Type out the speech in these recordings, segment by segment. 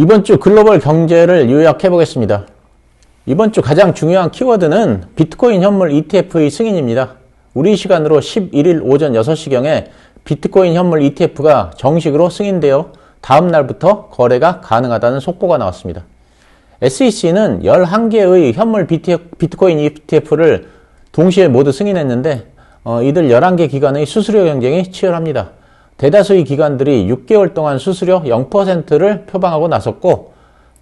이번 주 글로벌 경제를 요약해 보겠습니다. 이번 주 가장 중요한 키워드는 비트코인 현물 ETF의 승인입니다. 우리 시간으로 11일 오전 6시경에 비트코인 현물 ETF가 정식으로 승인되어 다음 날부터 거래가 가능하다는 속보가 나왔습니다. SEC는 11개의 현물 비트코인 ETF를 동시에 모두 승인했는데 어, 이들 11개 기관의 수수료 경쟁이 치열합니다. 대다수의 기관들이 6개월 동안 수수료 0%를 표방하고 나섰고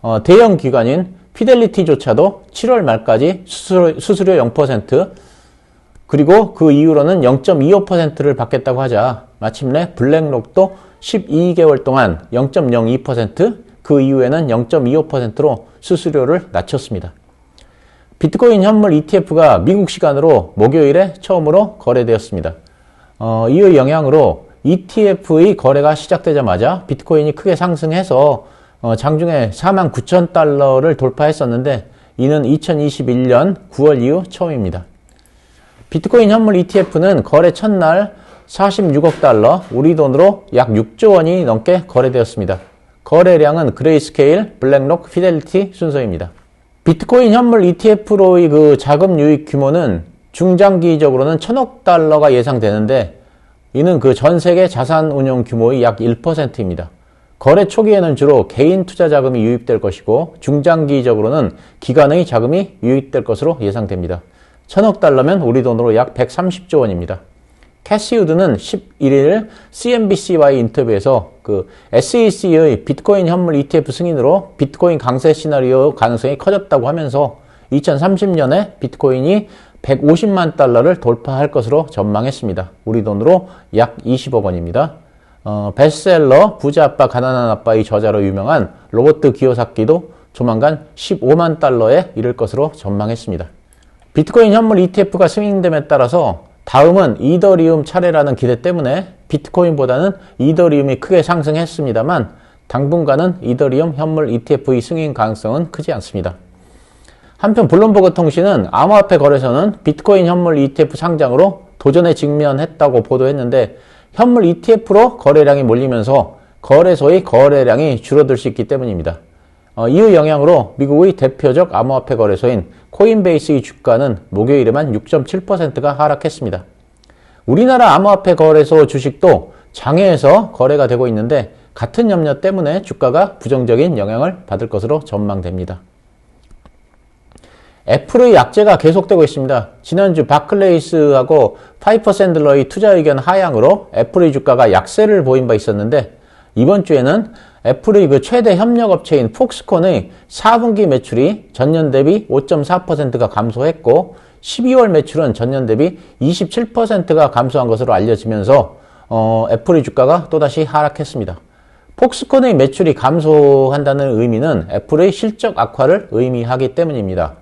어, 대형 기관인 피델리티조차도 7월 말까지 수수료, 수수료 0% 그리고 그 이후로는 0.25%를 받겠다고 하자 마침내 블랙록도 12개월 동안 0.02%그 이후에는 0.25%로 수수료를 낮췄습니다. 비트코인 현물 ETF가 미국 시간으로 목요일에 처음으로 거래되었습니다. 어, 이의 영향으로 ETF의 거래가 시작되자마자 비트코인이 크게 상승해서 어, 장중에 4만 9천 달러를 돌파했었는데 이는 2021년 9월 이후 처음입니다. 비트코인 현물 ETF는 거래 첫날 46억 달러, 우리 돈으로 약 6조 원이 넘게 거래되었습니다. 거래량은 그레이스케일, 블랙록, 피델리티 순서입니다. 비트코인 현물 ETF로의 그 자금 유입 규모는 중장기적으로는 천억 달러가 예상되는데 이는 그 전 세계 자산 운용 규모의 약 1%입니다. 거래 초기에는 주로 개인 투자 자금이 유입될 것이고 중장기적으로는 기관의 자금이 유입될 것으로 예상됩니다. 천억 달러면 우리 돈으로 약 130조 원입니다. 캐시우드는 11일 CNBC와의 인터뷰에서 그 SEC의 비트코인 현물 ETF 승인으로 비트코인 강세 시나리오 가능성이 커졌다고 하면서 2030년에 비트코인이 150만 달러를 돌파할 것으로 전망했습니다. 우리 돈으로 약 20억 원입니다. 어, 베스트셀러 부자 아빠 가난한 아빠의 저자로 유명한 로버트 기요사키도 조만간 15만 달러에 이를 것으로 전망했습니다. 비트코인 현물 ETF가 승인됨에 따라서 다음은 이더리움 차례라는 기대 때문에 비트코인보다는 이더리움이 크게 상승했습니다만 당분간은 이더리움 현물 ETF의 승인 가능성은 크지 않습니다. 한편 블룸버그 통신은 암호화폐 거래소는 비트코인 현물 ETF 상장으로 도전에 직면했다고 보도했는데 현물 ETF로 거래량이 몰리면서 거래소의 거래량이 줄어들 수 있기 때문입니다. 어, 이후 영향으로 미국의 대표적 암호화폐 거래소인 코인베이스의 주가는 목요일에만 6.7%가 하락했습니다. 우리나라 암호화폐 거래소 주식도 장외에서 거래가 되고 있는데 같은 염려 때문에 주가가 부정적인 영향을 받을 것으로 전망됩니다. 애플의 약재가 계속되고 있습니다. 지난주 바클레이스하고 파이퍼 샌들러의 투자 의견 하향으로 애플의 주가가 약세를 보인 바 있었는데 이번 주에는 애플의 그 최대 협력업체인 폭스콘의 4분기 매출이 전년 대비 5.4%가 감소했고 12월 매출은 전년 대비 27%가 감소한 것으로 알려지면서 어, 애플의 주가가 또다시 하락했습니다. 폭스콘의 매출이 감소한다는 의미는 애플의 실적 악화를 의미하기 때문입니다.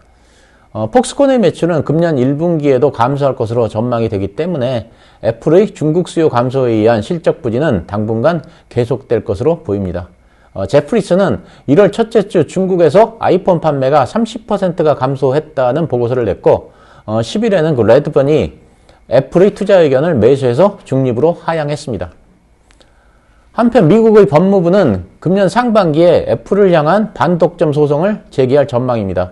어, 폭스콘의 매출은 금년 1분기에도 감소할 것으로 전망이 되기 때문에 애플의 중국 수요 감소에 의한 실적 부진은 당분간 계속될 것으로 보입니다. 어, 제프리스는 1월 첫째 주 중국에서 아이폰 판매가 30%가 감소했다는 보고서를 냈고 어, 10일에는 그 레드번이 애플의 투자 의견을 매수해서 중립으로 하향했습니다. 한편 미국의 법무부는 금년 상반기에 애플을 향한 반독점 소송을 제기할 전망입니다.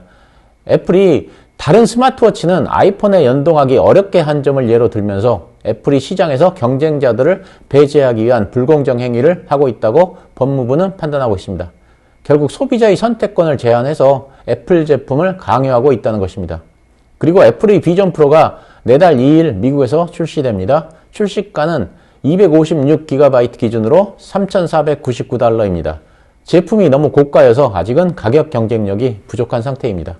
애플이 다른 스마트워치는 아이폰에 연동하기 어렵게 한 점을 예로 들면서 애플이 시장에서 경쟁자들을 배제하기 위한 불공정 행위를 하고 있다고 법무부는 판단하고 있습니다. 결국 소비자의 선택권을 제한해서 애플 제품을 강요하고 있다는 것입니다. 그리고 애플의 비전 프로가 내달 2일 미국에서 출시됩니다. 출시가는 256GB 기준으로 3,499달러입니다. 제품이 너무 고가여서 아직은 가격 경쟁력이 부족한 상태입니다.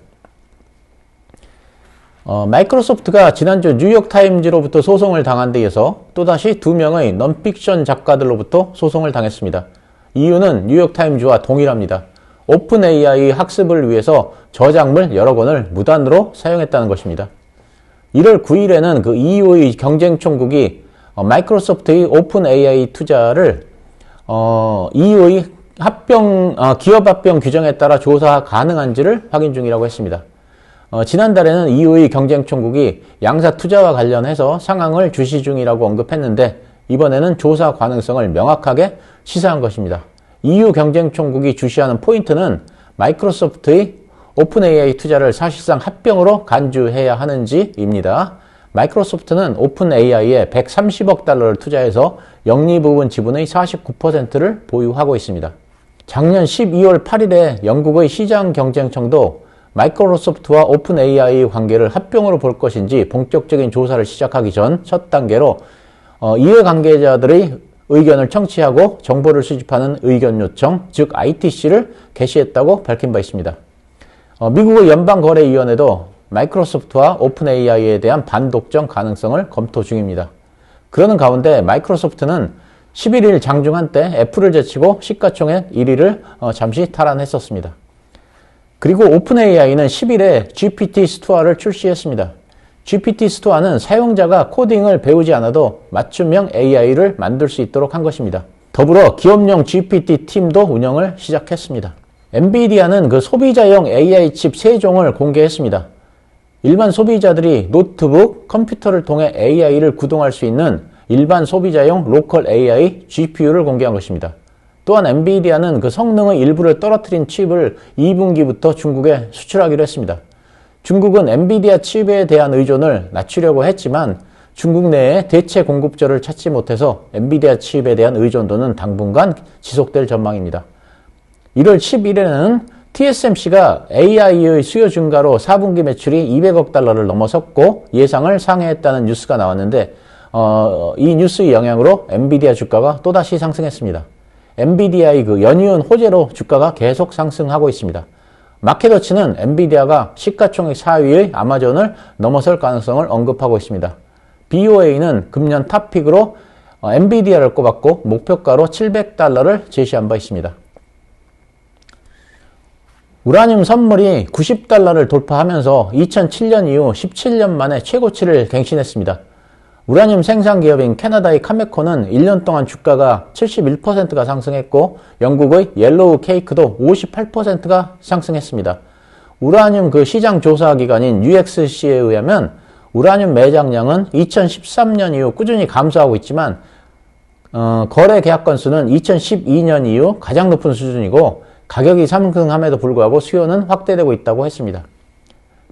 어, 마이크로소프트가 지난주 뉴욕타임즈로부터 소송을 당한 데 이어서 또다시 두 명의 넌픽션 작가들로부터 소송을 당했습니다. 이유는 뉴욕타임즈와 동일합니다. 오픈 AI 학습을 위해서 저작물 여러 권을 무단으로 사용했다는 것입니다. 1월 9일에는 그 EU의 경쟁총국이 어, 마이크로소프트의 오픈 AI 투자를 어, EU의 합병, 어, 기업 합병 규정에 따라 조사 가능한지를 확인 중이라고 했습니다. 어, 지난달에는 EU의 경쟁총국이 양사 투자와 관련해서 상황을 주시 중이라고 언급했는데 이번에는 조사 가능성을 명확하게 시사한 것입니다. EU 경쟁총국이 주시하는 포인트는 마이크로소프트의 오픈 AI 투자를 사실상 합병으로 간주해야 하는지입니다. 마이크로소프트는 오픈 AI에 130억 달러를 투자해서 영리 부분 지분의 49%를 보유하고 있습니다. 작년 12월 8일에 영국의 시장 경쟁청도 마이크로소프트와 오픈 AI 관계를 합병으로 볼 것인지 본격적인 조사를 시작하기 전 첫 단계로 어, 이해관계자들의 의견을 청취하고 정보를 수집하는 의견 요청, 즉 ITC를 개시했다고 밝힌 바 있습니다. 어, 미국의 연방거래위원회도 마이크로소프트와 오픈 AI에 대한 반독점 가능성을 검토 중입니다. 그러는 가운데 마이크로소프트는 11일 장중 한때 애플을 제치고 시가총액 1위를 어, 잠시 탈환했었습니다. 그리고 오픈 AI는 10일에 GPT 스토어를 출시했습니다. GPT 스토어는 사용자가 코딩을 배우지 않아도 맞춤형 AI를 만들 수 있도록 한 것입니다. 더불어 기업용 GPT 팀도 운영을 시작했습니다. 엔비디아는 그 소비자용 AI 칩 3종을 공개했습니다. 일반 소비자들이 노트북, 컴퓨터를 통해 AI를 구동할 수 있는 일반 소비자용 로컬 AI GPU를 공개한 것입니다. 또한 엔비디아는 그 성능의 일부를 떨어뜨린 칩을 2분기부터 중국에 수출하기로 했습니다. 중국은 엔비디아 칩에 대한 의존을 낮추려고 했지만 중국 내에 대체 공급처를 찾지 못해서 엔비디아 칩에 대한 의존도는 당분간 지속될 전망입니다. 1월 11일에는 TSMC가 AI의 수요 증가로 4분기 매출이 200억 달러를 넘어섰고 예상을 상회했다는 뉴스가 나왔는데 어, 이 뉴스의 영향으로 엔비디아 주가가 또다시 상승했습니다. 엔비디아의 그 연이은 호재로 주가가 계속 상승하고 있습니다. 마켓워치는 엔비디아가 시가총액 4위의 아마존을 넘어설 가능성을 언급하고 있습니다. BOA는 금년 탑픽으로 어, 엔비디아를 꼽았고 목표가로 700달러를 제시한 바 있습니다. 우라늄 선물이 90달러를 돌파하면서 2007년 이후 17년 만에 최고치를 갱신했습니다. 우라늄 생산 기업인 캐나다의 카메코는 1년 동안 주가가 71%가 상승했고 영국의 옐로우 케이크도 58%가 상승했습니다. 우라늄 그 시장 조사 기관인 UXC에 의하면 우라늄 매장량은 2013년 이후 꾸준히 감소하고 있지만 어, 거래 계약 건수는 2012년 이후 가장 높은 수준이고 가격이 상승함에도 불구하고 수요는 확대되고 있다고 했습니다.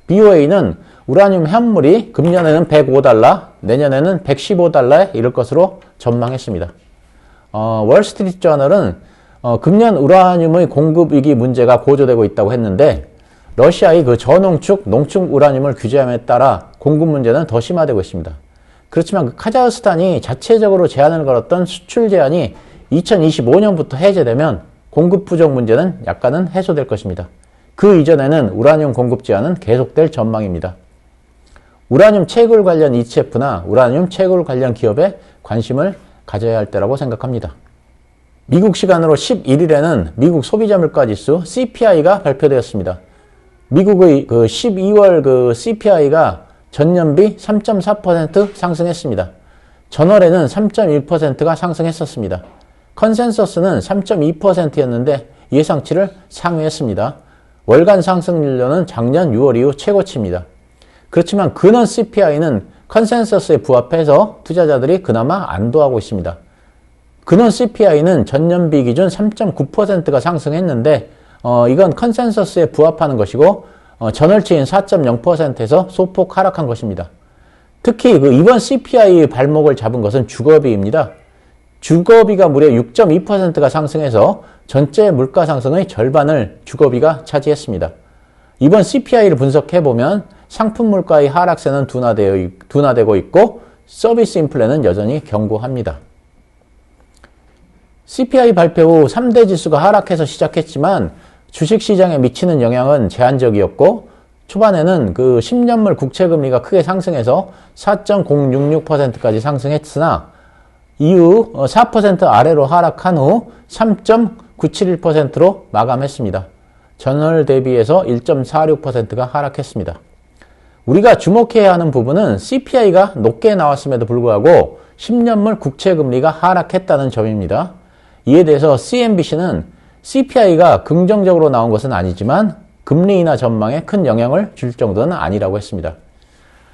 BOA는 우라늄 현물이 금년에는 105달러, 내년에는 115달러에 이를 것으로 전망했습니다. 어, 월스트리트 저널은 어, 금년 우라늄의 공급 위기 문제가 고조되고 있다고 했는데 러시아의 그 저농축, 농축 우라늄을 규제함에 따라 공급 문제는 더 심화되고 있습니다. 그렇지만 그 카자흐스탄이 자체적으로 제한을 걸었던 수출 제한이 2025년부터 해제되면 공급 부족 문제는 약간은 해소될 것입니다. 그 이전에는 우라늄 공급 제한은 계속될 전망입니다. 우라늄 채굴 관련 ETF나 우라늄 채굴 관련 기업에 관심을 가져야 할 때라고 생각합니다. 미국 시간으로 11일에는 미국 소비자 물가 지수 CPI가 발표되었습니다. 미국의 그 12월 그 CPI가 전년비 3.4% 상승했습니다. 전월에는 3.1%가 상승했었습니다. 컨센서스는 3.2%였는데 예상치를 상회했습니다. 월간 상승률로는 작년 6월 이후 최고치입니다. 그렇지만 근원 CPI는 컨센서스에 부합해서 투자자들이 그나마 안도하고 있습니다. 근원 CPI는 전년비 기준 3.9%가 상승했는데 어, 이건 컨센서스에 부합하는 것이고 어, 전월치인 4.0%에서 소폭 하락한 것입니다. 특히 그 이번 CPI 발목을 잡은 것은 주거비입니다. 주거비가 무려 6.2%가 상승해서 전체 물가 상승의 절반을 주거비가 차지했습니다. 이번 CPI를 분석해보면 상품 물가의 하락세는 둔화되고 있고 서비스 인플레는 여전히 견고합니다. CPI 발표 후 3대 지수가 하락해서 시작했지만 주식시장에 미치는 영향은 제한적이었고 초반에는 그 10년물 국채금리가 크게 상승해서 4.066%까지 상승했으나 이후 4% 아래로 하락한 후 3.971%로 마감했습니다. 전월 대비해서 1.46%가 하락했습니다. 우리가 주목해야 하는 부분은 CPI가 높게 나왔음에도 불구하고 10년물 국채 금리가 하락했다는 점입니다. 이에 대해서 CNBC는 CPI가 긍정적으로 나온 것은 아니지만 금리 인하 전망에 큰 영향을 줄 정도는 아니라고 했습니다.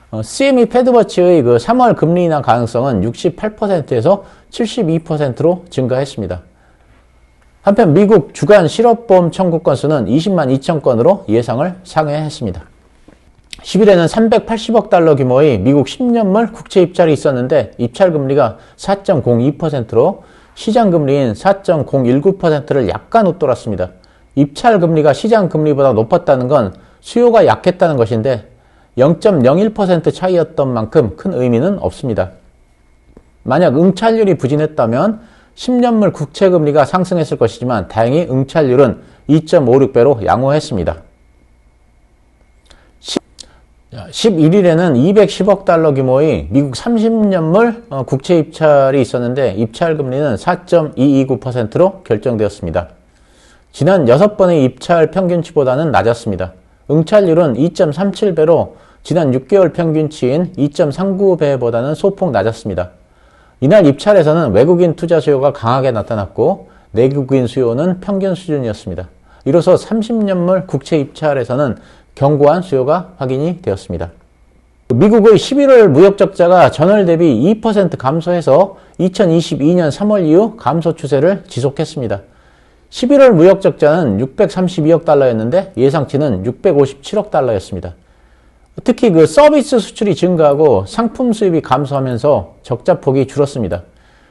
어, CME 패드워치의 그 3월 금리 인하 가능성은 68%에서 72%로 증가했습니다. 한편 미국 주간 실업보험 청구 건수는 20만 2천 건으로 예상을 상회했습니다. 10일에는 380억 달러 규모의 미국 10년물 국채 입찰이 있었는데 입찰 금리가 4.02%로 시장 금리인 4.019%를 약간 웃돌았습니다. 입찰 금리가 시장 금리보다 높았다는 건 수요가 약했다는 것인데 0.01% 차이였던 만큼 큰 의미는 없습니다. 만약 응찰률이 부진했다면 10년물 국채 금리가 상승했을 것이지만 다행히 응찰률은 2.56배로 양호했습니다. 11일에는 210억 달러 규모의 미국 30년물 국채 입찰이 있었는데 입찰 금리는 4.229%로 결정되었습니다. 지난 6번의 입찰 평균치보다는 낮았습니다. 응찰률은 2.37배로 지난 6개월 평균치인 2.39배보다는 소폭 낮았습니다. 이날 입찰에서는 외국인 투자 수요가 강하게 나타났고 내국인 수요는 평균 수준이었습니다. 이로써 30년물 국채 입찰에서는 견고한 수요가 확인이 되었습니다. 미국의 11월 무역 적자가 전월 대비 2% 감소해서 2022년 3월 이후 감소 추세를 지속했습니다. 11월 무역 적자는 632억 달러였는데 예상치는 657억 달러였습니다. 특히 그 서비스 수출이 증가하고 상품 수입이 감소하면서 적자 폭이 줄었습니다.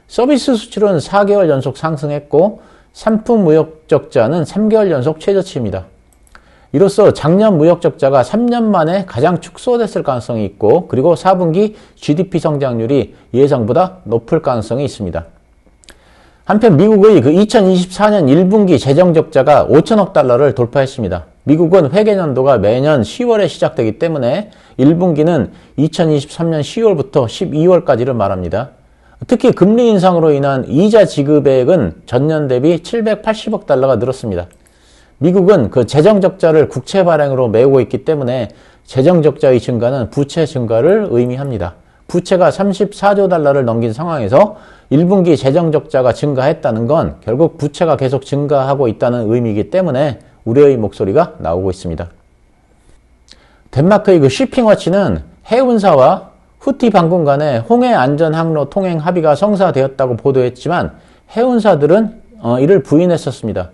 서비스 수출은 4개월 연속 상승했고 상품 무역 적자는 3개월 연속 최저치입니다. 이로써 작년 무역 적자가 3년 만에 가장 축소됐을 가능성이 있고 그리고 4분기 GDP 성장률이 예상보다 높을 가능성이 있습니다. 한편 미국의 그 2024년 1분기 재정 적자가 5천억 달러를 돌파했습니다. 미국은 회계년도가 매년 10월에 시작되기 때문에 1분기는 2023년 10월부터 12월까지를 말합니다. 특히 금리 인상으로 인한 이자 지급액은 전년 대비 780억 달러가 늘었습니다. 미국은 그 재정 적자를 국채 발행으로 메우고 있기 때문에 재정 적자의 증가는 부채 증가를 의미합니다. 부채가 34조 달러를 넘긴 상황에서 1분기 재정 적자가 증가했다는 건 결국 부채가 계속 증가하고 있다는 의미이기 때문에 우려의 목소리가 나오고 있습니다. 덴마크의 그 쉬핑워치는 해운사와 후티 방군 간의 홍해 안전 항로 통행 합의가 성사되었다고 보도했지만 해운사들은 어, 이를 부인했었습니다.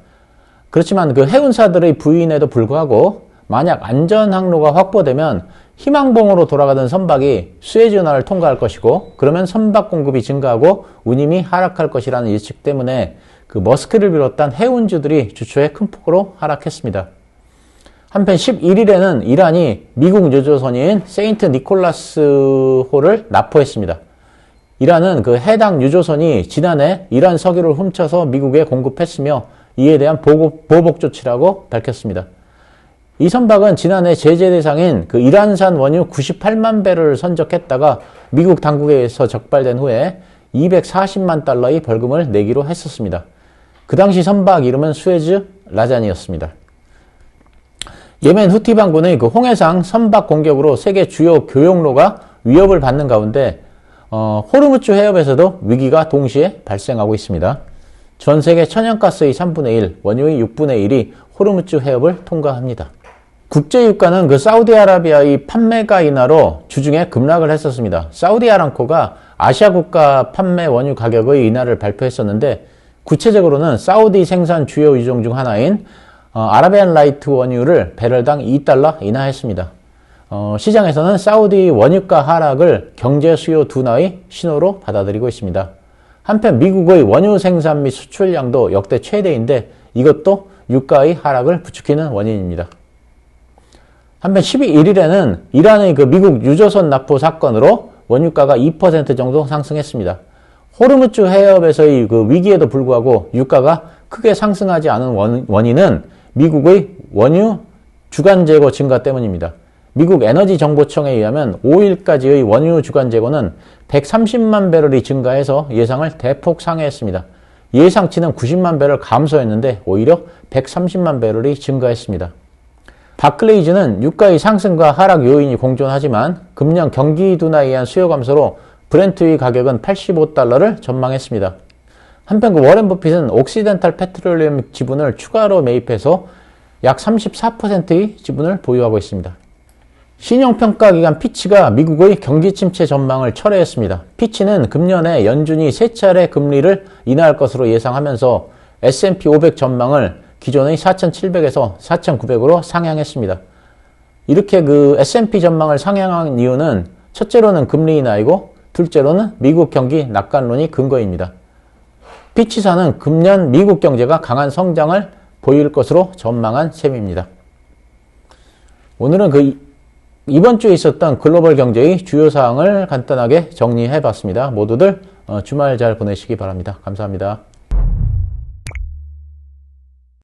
그렇지만 그 해운사들의 부인에도 불구하고 만약 안전 항로가 확보되면 희망봉으로 돌아가던 선박이 수에즈 운하를 통과할 것이고 그러면 선박 공급이 증가하고 운임이 하락할 것이라는 예측 때문에 그 머스크를 비롯한 해운주들이 주초에 큰 폭으로 하락했습니다. 한편 11일에는 이란이 미국 유조선인 세인트 니콜라스 호를 납포했습니다. 이란은 그 해당 유조선이 지난해 이란 석유를 훔쳐서 미국에 공급했으며 이에 대한 보복, 조치라고 밝혔습니다. 이 선박은 지난해 제재 대상인 그 이란산 원유 98만 배를 선적했다가 미국 당국에 의해서 적발된 후에 240만 달러의 벌금을 내기로 했었습니다. 그 당시 선박 이름은 수에즈 라잔이었습니다. 예멘 후티 반군의 그 홍해상 선박 공격으로 세계 주요 교역로가 위협을 받는 가운데 어, 호르무즈 해협에서도 위기가 동시에 발생하고 있습니다. 전 세계 천연가스의 3분의 1, 원유의 6분의 1이 호르무즈 해협을 통과합니다. 국제유가는 그 사우디아라비아의 판매가 인하로 주중에 급락을 했었습니다. 사우디아람코가 아시아 국가 판매 원유 가격의 인하를 발표했었는데 구체적으로는 사우디 생산 주요 유종 중 하나인 어, 아라비안 라이트 원유를 배럴당 2달러 인하했습니다. 어, 시장에서는 사우디 원유가 하락을 경제 수요 둔화의 신호로 받아들이고 있습니다. 한편 미국의 원유 생산 및 수출량도 역대 최대인데 이것도 유가의 하락을 부추기는 원인입니다. 한편 12일에는 이란의 그 미국 유조선 납포 사건으로 원유가가 2% 정도 상승했습니다. 호르무즈 해협에서의 그 위기에도 불구하고 유가가 크게 상승하지 않은 원인은 미국의 원유 주간 재고 증가 때문입니다. 미국 에너지 정보청에 의하면 5일까지의 원유 주간 재고는 130만 배럴이 증가해서 예상을 대폭 상회했습니다. 예상치는 90만 배럴 감소했는데 오히려 130만 배럴이 증가했습니다. 바클레이즈는 유가의 상승과 하락 요인이 공존하지만 금년 경기 둔화에 의한 수요 감소로 브렌트의 가격은 85달러를 전망했습니다. 한편 그 워렌 버핏은 옥시덴탈 페트롤리움 지분을 추가로 매입해서 약 34%의 지분을 보유하고 있습니다. 신용평가기관 피치가 미국의 경기 침체 전망을 철회했습니다. 피치는 금년에 연준이 세 차례 금리를 인하할 것으로 예상하면서 S&P 500 전망을 기존의 4,700에서 4,900으로 상향했습니다. 이렇게 그 S&P 전망을 상향한 이유는 첫째로는 금리 인하이고 둘째로는 미국 경기 낙관론이 근거입니다. 피치사는 금년 미국 경제가 강한 성장을 보일 것으로 전망한 셈입니다. 오늘은 그 이번 주에 있었던 글로벌 경제의 주요 사항을 간단하게 정리해 봤습니다. 모두들 어, 주말 잘 보내시기 바랍니다. 감사합니다.